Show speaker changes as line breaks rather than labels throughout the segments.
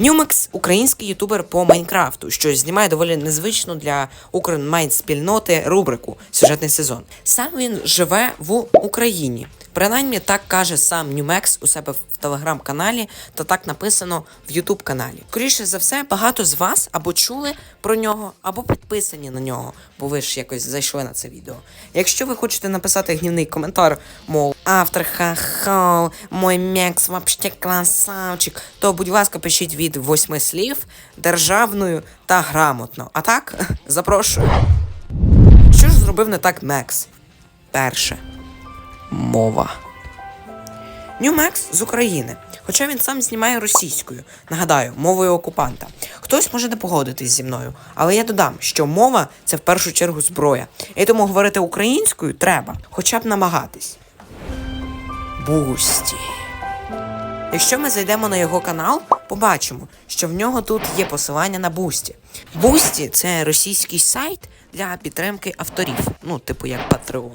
Нюмекс український ютубер по Майнкрафту, що знімає доволі незвичну для Укрмайн спільноти рубрику Сюжетний сезон. Сам він живе в Україні. Принаймні так каже сам Нюмекс у себе в телеграм-каналі, та так написано в Ютуб каналі. Скоріше за все, багато з вас або чули про нього, або підписані на нього, бо ви ж якось зайшли на це відео. Якщо ви хочете написати гнівний коментар, мов автор ха-ха, мой Мекс вообще красавчик, то будь ласка, пишіть від восьми слів державною та грамотно. А так, запрошую. Що ж зробив не так Мекс? Перше. Мова. Нюмекс з України, хоча він сам знімає російською, нагадаю, мовою окупанта. Хтось може не погодитись зі мною, але я додам, що мова це в першу чергу зброя. І тому говорити українською треба, хоча б намагатись. Бусті. Якщо ми зайдемо на його канал, побачимо, що в нього тут є посилання на Бусті. Бусті це російський сайт для підтримки авторів, ну, типу як Patreon,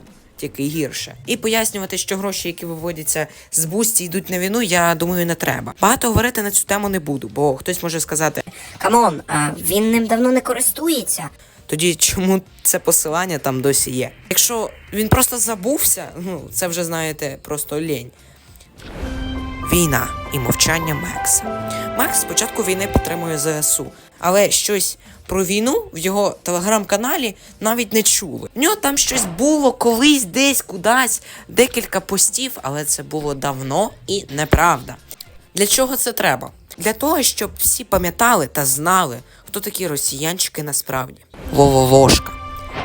тільки гірше. І пояснювати, що гроші, які виводяться з Бусті, йдуть на війну, я думаю, не треба. Багато говорити на цю тему не буду, бо хтось може сказати,
Камон, а він ним давно не користується.
тоді чому це посилання там досі є? Якщо він просто забувся, ну це вже знаєте, просто лінь. Війна і мовчання Мекса. Макс з початку війни підтримує ЗСУ, але щось про війну в його телеграм-каналі навіть не чули. В нього там щось було колись, десь, кудись, декілька постів, але це було давно і неправда. Для чого це треба? Для того, щоб всі пам'ятали та знали, хто такі росіянчики насправді. Лололошка.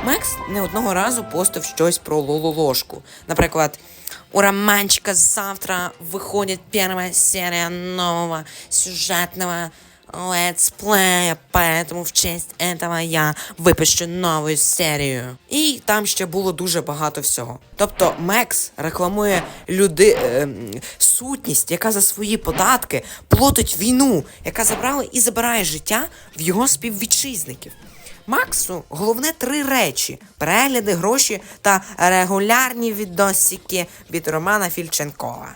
Мекс не одного разу постив щось про Лололошку. Наприклад, у романчика завтра выходит первая серия нового сюжетного летсплея, поэтому в честь этого я випущу нову серію. І там ще було дуже багато всього. Тобто Мекс рекламує люди, е, сутність, яка за свої податки платить війну, яка забрала і забирає життя в його співвітчизників. Максу головне три речі: перегляди, гроші та регулярні відосики від Романа Фільченкова.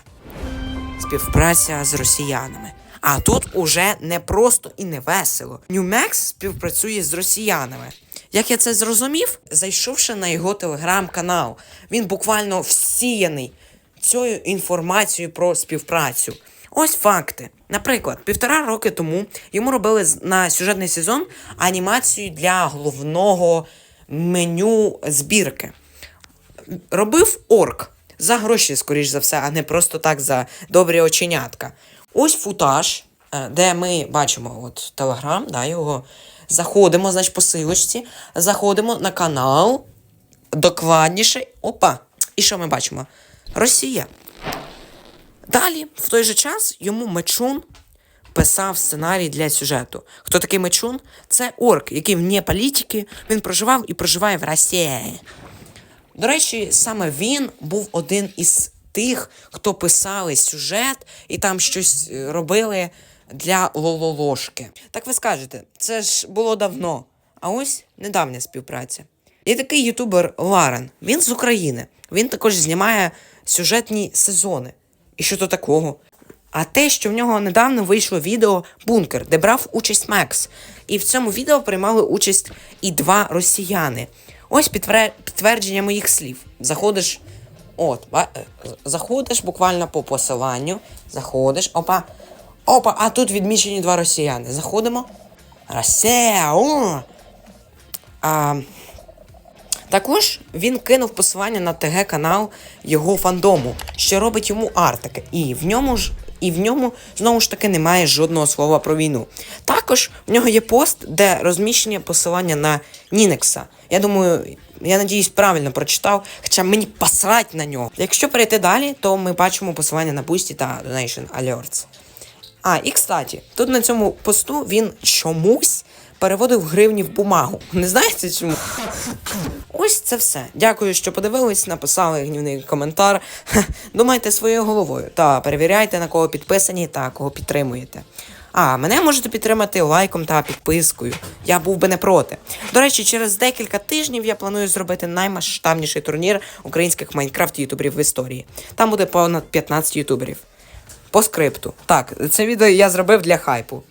Співпраця з росіянами. А тут уже не просто і не весело. Нюмекс співпрацює з росіянами. Як я це зрозумів, зайшовши на його телеграм-канал, він буквально всіяний цією інформацією про співпрацю. Ось факти. Наприклад, півтора роки тому йому робили на сюжетний сезон анімацію для головного меню збірки. Робив орк за гроші, скоріш за все, а не просто так за добрі оченятка. Ось футаж, е, де ми бачимо от телеграм, да, його. Заходимо, значить, по силочці, заходимо на канал. Докладніше. Опа. І що ми бачимо? Росія. Далі, в той же час, йому Мечун писав сценарій для сюжету. Хто такий Мечун? Це орк, який вне політики, він проживав і проживає в Росії. До речі, саме він був один із тих, хто писали сюжет і там щось е, робили для Лололошки. Так ви скажете, це ж було давно. А ось недавня співпраця. Є такий ютубер Ларен. Він з України. Він також знімає сюжетні сезони. І що то такого? А те, що в нього недавно вийшло відео Бункер, де брав участь Мекс. І в цьому відео приймали участь і два росіяни. Ось підтвердження моїх слів. Заходиш. От, е, заходиш буквально по посиланню. Заходиш, опа. Опа, а тут відмічені два росіяни. Заходимо. Росія! О! А, також він кинув посилання на ТГ канал його фандому, що робить йому артики, і в ньому ж. І в ньому знову ж таки немає жодного слова про війну. Також в нього є пост, де розміщення посилання на Нінекса. Я думаю, я надіюсь, правильно прочитав, хоча мені посрать на нього. Якщо перейти далі, то ми бачимо посилання на Boosty та Donation Alerts. А, і кстати, тут на цьому посту він чомусь переводив гривні в бумагу. Не знаєте чому? Ось це все. Дякую, що подивились, написали гнівний коментар. Думайте своєю головою та перевіряйте, на кого підписані та кого підтримуєте. А мене можете підтримати лайком та підпискою. Я був би не проти. До речі, через декілька тижнів я планую зробити наймасштабніший турнір українських майнкрафт ютуберів в історії. Там буде понад 15 ютуберів. По скрипту. Так, це відео я зробив для хайпу.